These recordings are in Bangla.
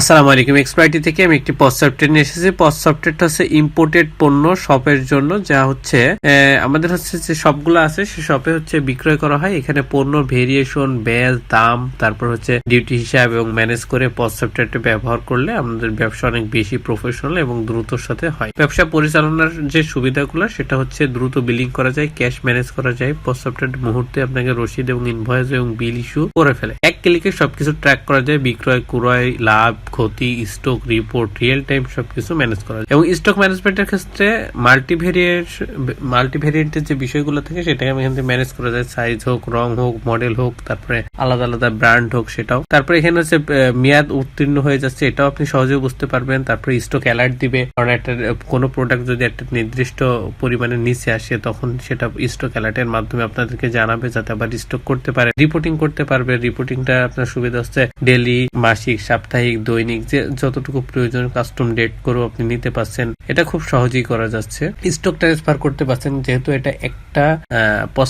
আসসালামু আলাইকুম এক্সপার্টি থেকে আমি একটি পজ সফটওয়্যার নিয়ে এসেছি। পজ সফটওয়্যারটা হচ্ছে ইম্পোর্টেড পণ্য শপের জন্য, যা হচ্ছে আমাদের হচ্ছে যে শপগুলো আছে, সে শপে হচ্ছে বিক্রয় করা হয়। এখানে পণ্য ভেরিয়েশন ব্যাজ দাম, তারপর হচ্ছে ডিউটি হিসাব এবং ম্যানেজ করে পজ সফটওয়্যারটা ব্যবহার করলে আমাদের ব্যবসা অনেক বেশি প্রফেশনাল এবং দ্রুতর সাথে হয়। ব্যবসা পরিচালনার যে সুবিধাগুলো, সেটা হচ্ছে দ্রুত বিলিং করা যায় ক্যাশ ম্যানেজ করা যায়। পজ সফটওয়্যার মুহূর্তে আপনাকে রসিদ এবং ইনভয়েস এবং বিল ইস্যু করে ফেলে। এক ক্লিকে সবকিছু ট্র্যাক করা যায়, বিক্রয়, ক্রয়, লাভ ক্ষতি স্টক রিপোর্ট রিয়েল টাইম সবকিছু ম্যানেজ করা এবং স্টক ম্যানেজমেন্টের ক্ষেত্রে মাল্টিভেরিয়েন্ট মাল্টিভেরিয়েন্টের যে বিষয়গুলো থাকে, সেটাকে আমি এখান থেকে ম্যানেজ করা যায়। সাইজ হোক, রং হোক মডেল হোক, তারপরে আলাদা আলাদা ব্র্যান্ড হোক, সেটাও। তারপরে এখানে হচ্ছে মেয়াদ উত্তীর্ণ হয়ে যাচ্ছে, এটাও আপনি সহজে বুঝতে পারবেন। তারপরে স্টক অ্যালার্ট দিবে। কারণ একটা, কোনো প্রোডাক্ট যদি একটা নির্দিষ্ট পরিমাণে নিচে আসে, তখন সেটা স্টক অ্যালার্টের মাধ্যমে আপনাদেরকে জানাবে, যাতে আবার স্টক করতে পারে। রিপোর্টিং করতে পারবে। রিপোর্টিংটা আপনার সুবিধা হচ্ছে ডেলি মাসিক, সাপ্তাহিক, দৈনিক যে যতটুকু প্রয়োজন কাস্টম ডেট করেও আপনি নিতে পারছেন, এটা খুব সহজেই করা যাচ্ছে। স্টক ট্রান্সফার করতে পারছেন, যেহেতু এটা একটা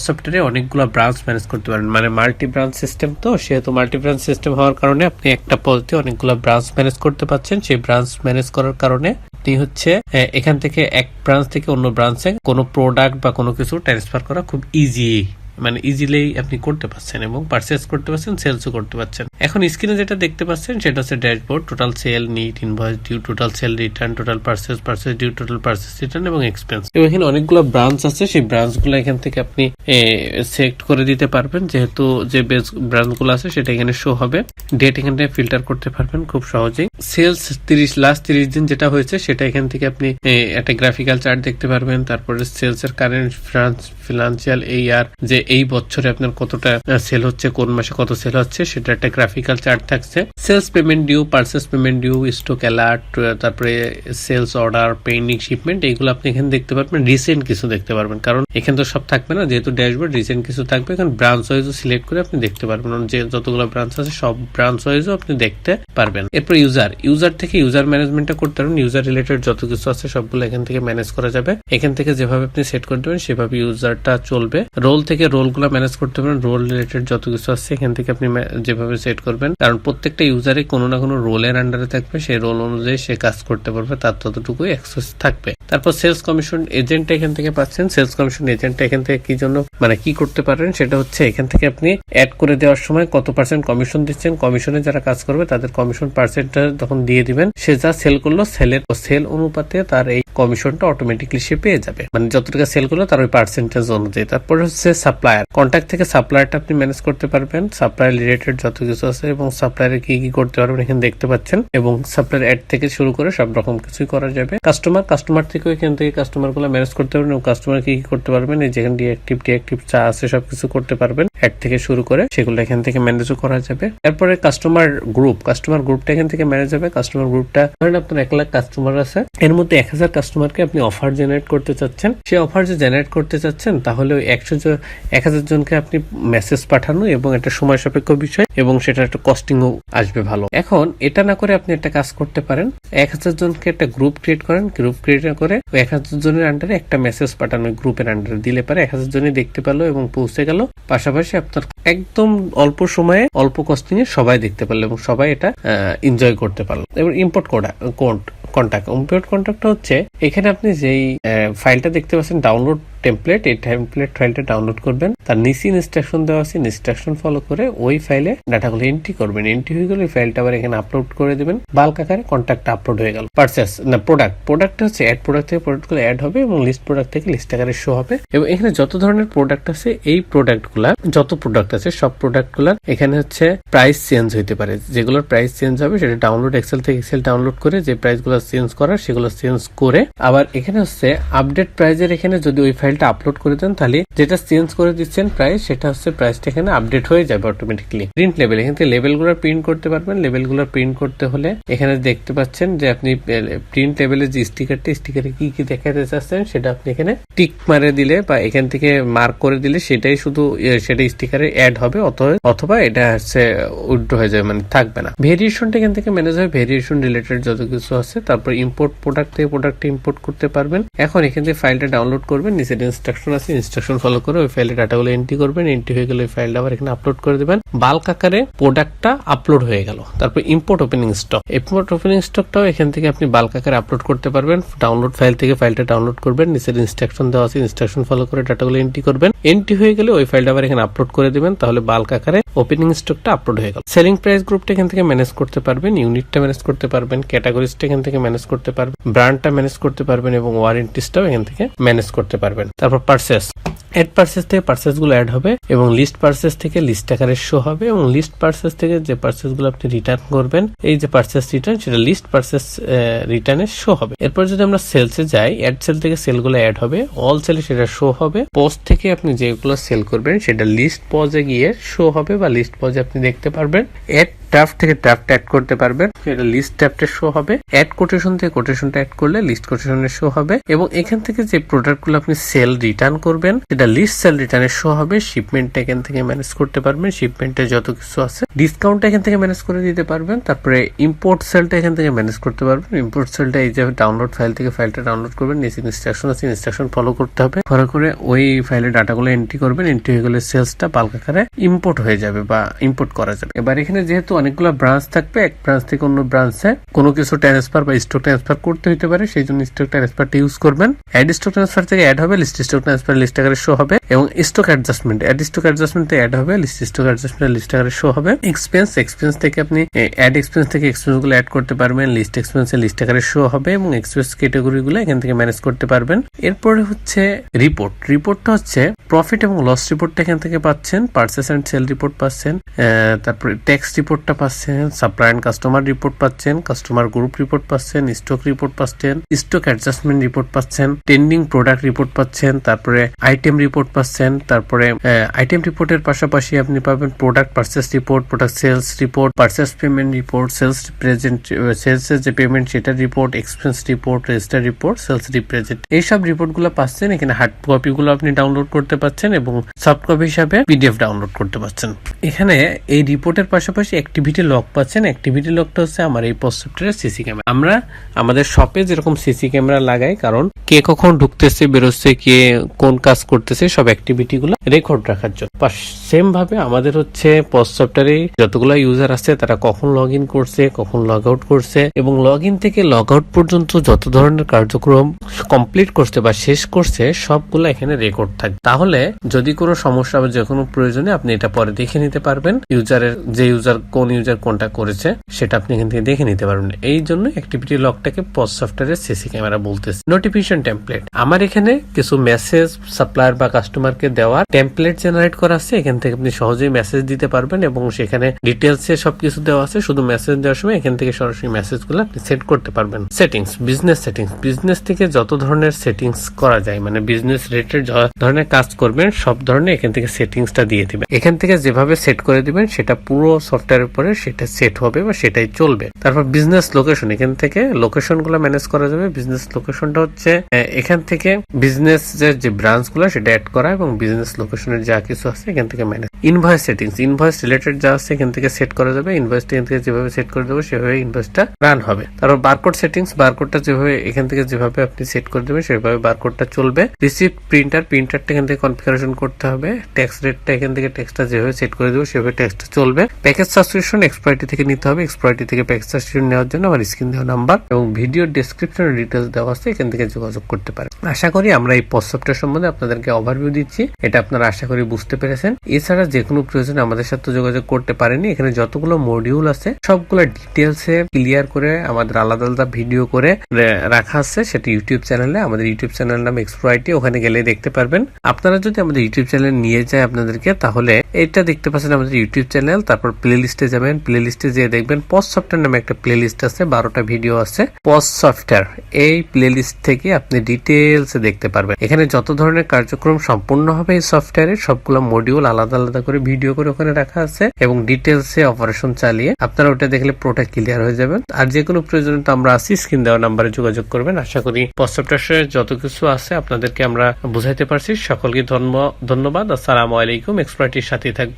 সফটওয়্যারে অনেকগুলো ব্রাঞ্চ ম্যানেজ করতে পারেন। মানে মাল্টি ব্রাঞ্চ সিস্টেম তো, সেহেতু মাল্টি ব্রাঞ্চ সিস্টেম হওয়ার কারণে আপনি একটা পদ্ধতি অনেকগুলো ব্রাঞ্চ ম্যানেজ করতে পারছেন। সেই ব্রাঞ্চ ম্যানেজ করার কারণে আপনি হচ্ছে এখান থেকে এক ব্রাঞ্চ থেকে অন্য ব্রাঞ্চে কোনো প্রোডাক্ট বা কোনো কিছু ট্রান্সফার করা খুব ইজি মানে ইজিলি আপনি করতে পারছেন এবং পারচেস করতে পারছেন সেলসও করতে পারছেন। এখন স্ক্রিনে যেটা দেখতে পাচ্ছেন, সেটা হচ্ছে dashboard total sale net invoice due total sale return total purchase purchase due total purchase return এবং এক্সপেন্স এবং এখানে অনেকগুলো ব্রাঞ্চ আছে, সেই ব্রাঞ্চগুলো এখান থেকে আপনি সিলেক্ট করে দিতে পারবেন। যেহেতু যে বেস ব্রাঞ্চগুলো আছে, সেটা এখানে শো হবে। ডেট এখানে ফিল্টার করতে পারবেন খুব সহজেই। সেলস তিরিশ লাস্ট তিরিশ দিন যেটা হয়েছে, সেটা এখান থেকে আপনি একটা গ্রাফিক্যাল চার্ট দেখতে পারবেন। তারপরে সেলস এর কারেন্ট ফিনান্সিয়াল এই আর যে এই বছরে আপনার কতটা সেল হচ্ছে, কোন মাসে কত সেল হচ্ছে, সেটা একটা গ্রাফিক্যাল চার্ট থাকছে। Sales payment due purchase payment due stock alert তারপরে সেলস অর্ডার পেন্ডিং শিপমেন্ট এইগুলো আপনি এখানে দেখতে পারবেন রিসেন্ট কিছু দেখতে পারবেন। কারণ এখানে তো সব থাকবে না, যেহেতু ড্যাশবোর্ড রিসেন্ট কিছু থাকবে এখানে ব্রাঞ্চ ওয়াইজও সিলেক্ট করে আপনি দেখতে পারবেন। যে যতগুলো ব্রাঞ্চ আছে, সব ব্রাঞ্চ ওয়াইজও আপনি দেখতে পারবেন। এরপর ইউজার ইউজার থেকে ইউজার ম্যানেজমেন্টটা করতে পারবেন। ইউজার রিলেটেড যত কিছু আছে, সবগুলো এখান থেকে ম্যানেজ করা যাবে। এখান থেকে যেভাবে আপনি সেট করে দেবেন সেভাবে ইউজারটা চলবে। রোল থেকে রোলগুলো ম্যানেজ করতে পারেন। রোল রিলেটেড যত কিছু আছে, এখান থেকে আপনি যেভাবে সেট করবেন। কারণ প্রত্যেকটা ইউজারে কোনো না কোনো রোলের আন্ডারে থাকবে। সেই রোল অনুযায়ী সে কাজ করতে পারবে। তার ততটুকুই অ্যাক্সেস থাকবে। তারপর সেলস কমিশন এজেন্ট এখান থেকে পাচ্ছেন। সেলস কমিশন এজেন্ট এখান থেকে কি জন্য মানে কি করতে পারেন, সেটা হচ্ছে এখান থেকে আপনি অ্যাড করে দেওয়ার সময় কত পার্সেন্ট কমিশন দিচ্ছেন। কমিশনে যারা কাজ করবে, তাদের কমিশন পার্সেন্টটা তখন দিয়ে দিবেন, সে যা সেল করল সেলের সেল অনুপাতে তার এই কমিশনটা অটোমেটিকলি সে পেয়ে যাবে। মানে যত টাকা সেল করল, তার ওই পার্সেন্টেজ অনুযায়ী। তারপর হচ্ছে সাপ্লায়ার কন্ট্যাক্ট থেকে সাপ্লায়ারটা আপনি ম্যানেজ করতে পারবেন। সাপ্লায়ার রিলেটেড যত কিছু আছে এবং সাপ্লায়ারে কি কি করতে পারবেন এখানে দেখতে পাচ্ছেন এবং সাপ্লায়ার অ্যাড থেকে শুরু করে সব রকম কিছুই করা যাবে। কাস্টমার কাস্টমার থেকেও এখান থেকে কাস্টমারগুলো ম্যানেজ করতে পারবেন এবং কাস্টমার কি কি করতে পারবেন, এই যেখানে ডিঅ্যাক্টিভ ডিঅ্যাক্টিভ চা আছে সবকিছু করতে পারবেন। অ্যাড থেকে শুরু করে সেগুলো এখান থেকে ম্যানেজও করা যাবে। এরপরে কাস্টমার গ্রুপ কাস্টমার গ্রুপটা এখান থেকে ম্যানেজ হবে। কাস্টমার গ্রুপটা ধরেন আপনার এক লাখ কাস্টমার আছে। এর মধ্যে এক হাজার কাস্টমারকে আপনি অফার জেনারেট করতে চাচ্ছেন। সেই অফার যে জেনারেট করতে চাচ্ছেন, তাহলে ওই একশো এক হাজার জনকে আপনি মেসেজ পাঠানো এবং একটা সময় সাপেক্ষ বিষয় এবং সেটা একটা কস্টিংও আসবে ভালো। এখন এটা না করে আপনি একটা কাজ করতে পারেন। এক হাজার জনকে একটা গ্রুপ ক্রিয়েট করেন। গ্রুপ ক্রিয়েট করে এক হাজার জনের আন্ডারে একটা মেসেজ পাঠানো গ্রুপের আন্ডারে দিলে পারে এক হাজার জনই দেখতে পেল এবং পৌঁছে গেল। পাশাপাশি আপনার একদম অল্প সময়ে, অল্প কস্টিং এ সবাই দেখতে পারল এবং সবাই এটা এনজয় করতে পারল। এবং ইম্পোর্ট কোডা, কোড কন্ট্যাক্ট ইম্পোর্ট কন্ট্যাক্টটা হচ্ছে, এখানে আপনি যেই ফাইলটা দেখতে পাচ্ছেন ডাউনলোড টেমপ্লেট এই টেমপ্লেট ফাইলটা ডাউনলোড করবেন। তার নিচে ইনস্ট্রাকশন দেওয়া আছে ইনস্ট্রাকশন ফলো করে ওই ফাইলে ডাটাগুলো এন্ট্রি করবেন। এন্ট্রি হয়ে গেলে ফাইলটা আবার এখানে আপলোড করে দেবেন। বাল্ক আকারে কন্ট্যাক্ট আপলোড হয়ে গেল। পারচেস না প্রোডাক্ট প্রোডাক্ট হচ্ছে অ্যাড প্রোডাক্ট থেকে প্রোডাক্টগুলো অ্যাড হবে এবং লিস্ট প্রোডাক্ট থেকে লিস্ট আকারে শো হবে। এবং এখানে যত ধরনের প্রোডাক্ট আছে, এই প্রোডাক্টগুলা যত প্রোডাক্ট আছে, সব প্রোডাক্টগুলার এখানে হচ্ছে প্রাইস চেঞ্জ হইতে পারে। যেগুলোর প্রাইস চেঞ্জ হবে, সেটা ডাউনলোড এক্সেল থেকে এক্সেল ডাউনলোড করে যে প্রাইসগুলো চেঞ্জ করার, সেগুলো চেঞ্জ করে আবার এখানে হচ্ছে আপডেট প্রাইজের এখানে যদি ওই ফাইলটা আপলোড করে দেন, তাহলে যেটা চেঞ্জ করে দিচ্ছেন প্রাইস সেটা হচ্ছে প্রাইসটা এখানে আপডেট হয়ে যাবে অটোমেটিকলি প্রিন্ট লেভেল এখান থেকে লেভেলগুলো প্রিন্ট করতে পারবেন। লেভেলগুলো প্রিন্ট করতে হলে এখানে দেখতে পাচ্ছেন যে আপনি প্রিন্ট লেভেলের যে স্টিকারটি স্টিকারে কি কি দেখাতে চাচ্ছেন, সেটা আপনি এখানে টিক মারে দিলে বা এখান থেকে মার্ক করে দিলে সেটাই শুধু সেটা স্টিকারে অ্যাড হবে, অথবা এটা হচ্ছে উইথড্র হয়ে যাবে মানে থাকবে না। ভেরিয়েশনটা এখান থেকে ম্যানেজ হয় ভেরিয়েশন রিলেটেড যত কিছু আছে, তারপর ইম্পোর্ট প্রোডাক্ট থেকে প্রোডাক্ট ইম্পোর্ট করতে পারবেন। এখন এখান থেকে ফাইলটা ডাউনলোড করবেন, নিচে নিচের ইনস্ট্রাকশন আছে ইনস্ট্রাকশন ফলো করে ওই ফাইলে ডাটাগুলো এন্ট্রি করবেন এন্ট্রি হয়ে গেলে ওই ফাইলটা আবার এখানে আপলোড করে দেবেন। বাল্ক আকারে প্রোডাক্টটা আপলোড হয়ে গেল। তারপর import opening stock import opening স্টকটাও এখান থেকে আপনি বাল্ক আকারে আপলোড করতে পারবেন। ডাউনলোড ফাইল থেকে ফাইলটা ডাউনলোড করবেন। নিচের ইনস্ট্রাকশন দেওয়া আছে ইনস্ট্রাকশন ফলো করে ডাটাগুলো এন্ট্রি করবেন। এন্ট্রি হয়ে গেলে ওই ফাইলটা আবার এখানে আপলোড করে দিবেন, তাহলে বাল্ক আকারে ওপেনিং স্টকটা আপলোড হয়ে গেল। সেলিং প্রাইস গ্রুপটা এখান থেকে ম্যানেজ করতে পারবেন ইউনিটটা ম্যানেজ করতে পারবেন ক্যাটাগরিজটা এখান থেকে ম্যানেজ করতে পারবেন ব্র্যান্ডটা ম্যানেজ করতে পারবেন এবং ওয়ারেন্টিসটাও এখান থেকে ম্যানেজ করতে পারবেন। তারপর পার্সেস অ্যাড পার্সেস থেকে পার্সেসগুলো অ্যাড হবে এবং লিস্ট পার্সেস থেকে লিস্ট আকারে শো হবে এবং লিস্ট পার্সেস থেকে যে পার্সেসগুলো আপনি রিটার্ন করবেন, এই যে পার্সেস রিটার্ন সেটা লিস্ট পার্সেস রিটার্নে শো হবে। এরপর যদি আমরা সেলসে যাই অ্যাড সেল থেকে সেলগুলো অ্যাড হবে অল সেলে সেটা শো হবে। পোস্ট থেকে আপনি যেগুলো সেল করবেন, সেটা লিস্ট পজে গিয়ে শো হবে বা লিস্ট পজে আপনি দেখতে পারবেন। অ্যাড ড্রাফট থেকে ড্রাফট অ্যাড করতে পারবেন। সেটা লিস্ট ড্রাফটে শো হবে। অ্যাড কোটেশন থেকে কোটেশনটা অ্যাড করলে লিস্ট কোটেশনে শো হবে এবং এখান থেকে যে প্রোডাক্টগুলো আপনি সেল রিটার্ন করবেন, সেটা লিস্ট সেল রিটার্নে শো হবে। শিপমেন্টটা এখান থেকে ম্যানেজ করতে পারবেন। শিপমেন্টে যত কিছু আছে ডিসকাউন্টটা এখান থেকে ম্যানেজ করে দিতে পারবেন। তারপরে ইম্পোর্ট সেলটা এখান থেকে ম্যানেজ করতে পারবেন। ইম্পোর্ট সেলটা এই যে ডাউনলোড ফাইল থেকে ফাইলটা ডাউনলোড করবেন। নিচে ইনস্ট্রাকশন আছে ইনস্ট্রাকশন ফলো করতে হবে। ফলো করে ওই ফাইলের ডাটাগুলো এন্ট্রি করবেন। এন্ট্রি হয়ে গেলে সেলসটা বাল্ক আকারে ইম্পোর্ট হয়ে যাবে বা ইম্পোর্ট করা যাবে। এবার এখানে যেহেতু অনেকগুলো ব্রাঞ্চ থাকবে, এক ব্রাঞ্চ থেকে অন্য ব্রাঞ্চে কোনো কিছু ট্রান্সফার বা স্টক ট্রান্সফার করতে হতে পারে, সেই জন্য স্টক ট্রান্সফারটা ইউজ করবেন। অ্যাড স্টক ট্রান্সফার থেকে অ্যাড হবে লিস্ট স্টক ট্রান্সফার লিস্ট আকারে শো হবে। এবং stock adjustment add stock adjustment থেকে অ্যাড হবে লিস্ট স্টক অ্যাডজাস্টমেন্ট লিস্ট আকারে শো হবে। এক্সপেন্স এক্সপেন্স থেকে আপনি অ্যাড এক্সপেন্স থেকে এক্সপেন্সগুলো অ্যাড করতে পারবেন লিস্ট এক্সপেন্স লিস্ট আকারে শো হবে এবং এক্সপেন্স ক্যাটাগরি গুলো এখান থেকে ম্যানেজ করতে পারবেন। এরপরে হচ্ছে রিপোর্ট রিপোর্টটা হচ্ছে প্রফিট এবং লস রিপোর্টটা এখান থেকে পাচ্ছেন পার্চেস এন্ড সেল রিপোর্ট পাচ্ছেন তারপরে ট্যাক্স রিপোর্টটা পাচ্ছেন সাপ্লাই অ্যান্ড কাস্টমার রিপোর্ট পাচ্ছেন, কাস্টমার গ্রুপ রিপোর্ট পাচ্ছেন, স্টক রিপোর্ট পাচ্ছেন, স্টক অ্যাডজাস্টমেন্ট রিপোর্ট পাচ্ছেন টেন্ডিং প্রোডাক্ট রিপোর্ট পাচ্ছেন, তারপরে আইটেম রিপোর্ট পাচ্ছেন, তারপরে আইটেম রিপোর্টের পাশাপাশি আপনি পাবেন product purchase report, product sales report, purchase payment report, sales represent sales এর যে পেমেন্ট সেটা report, expense report, register report, sales represent. এইসব রিপোর্টগুলো পাচ্ছেন, এখানে হার্ড কপি গুলো আপনি ডাউনলোড করতে পাচ্ছেন এবং সফট কপি হিসাবে পিডিএফ ডাউনলোড করতে পাচ্ছেন। এখানে এই রিপোর্টের পাশাপাশি অ্যাক্টিভিটি লক পাচ্ছেন অ্যাক্টিভিটি লকটা হচ্ছে আমার এই পোস্ট সিসি ক্যামেরা আমরা আমাদের শপে যেরকম সিসি ক্যামেরা লাগাই, কারণ কে কখন ঢুকতেছে, বেরোচ্ছে, কে কোন কাজ করতেছে, সব অ্যাক্টিভিটি গুলো রেকর্ড রাখার জন্য। সেম ভাবে আমাদের হচ্ছে সফটওয়্যারে যতগুলো ইউজার আছে, তারা কখন লগ ইন করছে, কখন লগ আউট করছে, এবং লগ ইন থেকে লগ আউট পর্যন্ত যত ধরনের কার্যক্রম কমপ্লিট করছে বা শেষ করছে, সবগুলো এখানে রেকর্ড থাকবে। তাহলে যদি কোনো সমস্যা বা যে কোনো প্রয়োজনে আপনি এটা পরে দেখে নিতে পারবেন। ইউজারের যে ইউজার কোন ইউজার কোনটা করেছে, সেটা আপনি এখান থেকে দেখে নিতে পারবেন। এই জন্য অ্যাক্টিভিটি লকটাকে পোস্ট সফটওয়্যারের সিসি ক্যামেরা বলতেছে। নোটিফিকেশন টেমপ্লেট আমার এখানে কিছু মেসেজ সাপ্লায়ার বা কাস্টমারকে দেওয়ার টেমপ্লেট জেনারেট করা আছে। এখান থেকে আপনি সহজেই মেসেজ দিতে পারবেন এবং সেখানে ডিটেলস এ সবকিছু দেওয়া আছে। শুধু মেসেজ দেওয়ার সময় এখান থেকে সরাসরি মেসেজগুলো আপনি সেট করতে পারবেন। সেটিংস বিজনেস সেটিংস বিজনেস থেকে যত ধরনের সেটিংস করা যায় মানে বিজনেস রিলেটেড ধরনের কাজ করবেন, সব ধরনের এখান থেকে সেটিংসটা দিয়ে দিবেন। এখান থেকে যেভাবে সেট করে দিবেন, সেটা পুরো সফটওয়্যারের উপরে সেটা সেট হবে বা সেটাই চলবে। তারপর বিজনেস লোকেশন এখান থেকে লোকেশনগুলো ম্যানেজ করা যাবে। বিজনেস লোকেশনটা হচ্ছে এখান থেকে বিজনেস যে ব্রাঞ্চগুলো, সেটা অ্যাড করা এবং বিজনেস লোকেশনের যা কিছু আছে, এখান থেকে manage invoice settings invoice related যা আছে, এখান থেকে সেট করা যাবে। ইনভয়েসটা এখান থেকে যেভাবে সেট করে দেবো, সেভাবে ইনভয়েসটা রান হবে। তারপর বারকোড সেটিংস বারকোডটা যেভাবে, এখান থেকে যেভাবে আপনি সেট করে দেবেন, সেভাবে বারকোডটা চলবে। রিসিপ্ট প্রিন্টার প্রিন্টারটা এখান থেকে কনফিগারেশন করতে হবে। ট্যাক্স রেটটা এখান থেকে ট্যাক্সটা যেভাবে সেট করে দেবো, সেভাবে ট্যাক্সটা চলবে। প্যাকেজ সাবস্ক্রিপশন এক্সপার্টি থেকে নিতে হবে এক্সপার্টি থেকে প্যাকেজ সাবস্ক্রিপশন নেওয়ার জন্য আমার স্ক্রিন দেওয়া নাম্বার এবং ভিডিও ডেসক্রিপশন ডিটেলস দেওয়া আছে, এখান থেকে যোগাযোগ করতে পারেন। আশা করি আমরা এই সফটওয়্যার সম্বন্ধে আপনাদেরকে ওভারভিউ দিচ্ছি, এটা আপনারা আশা করি বুঝতে পেরেছেন। এছাড়া যে কোনো প্রয়োজনে আমাদের সাথে যোগাযোগ করতে পারেনি এখানে যতগুলো মডিউল আছে, সবগুলো ডিটেলসে ক্লিয়ার করে আমাদের আলাদা আলাদা ভিডিও করে রাখা আছে, সেটা ইউটিউব চ্যানেলে আমাদের ইউটিউব চ্যানেল নাম এক্সপ্রয়টি ওখানে গেলে দেখতে পারবেন। আপনারা যদি আমাদের ইউটিউব চ্যানেল নিয়ে যায় আপনাদেরকে, তাহলে এটা দেখতে পাচ্ছেন আমাদের ইউটিউব চ্যানেল তারপর প্লে লিস্টে যাবেন প্লে লিস্টে যেয়ে দেখবেন পস সফটওয়্যার নামে একটা প্লে লিস্ট আছে, বারোটা ভিডিও আছে। পস সফটওয়্যার এই প্লে লিস্ট থেকে আপনি ডিটেলস দেখতে পারবেন। এখানে যত ধরনের কার্যক্রম সম্পূর্ণ হবে এই সফটওয়্যারে সবগুলো মডিউল আলাদা আলাদা করে ভিডিও করে ওখানে রাখা আছে এবং ডিটেলসে অপারেশন চালিয়ে আপনারা ওটা দেখলে পুরোটা ক্লিয়ার হয়ে যাবেন আর যে কোনো প্রয়োজনে তো আমরা আছি স্ক্রিন দেওয়া নাম্বারে যোগাযোগ করবেন। আশা করি পস সফটওয়্যার যত কিছু আছে আপনাদেরকে আমরা বুঝাইতে পারছি। সকলকে ধন্য- ধন্যবাদ। আসসালামু আলাইকুম। এক্সপার্টির সাথে থাকবেন।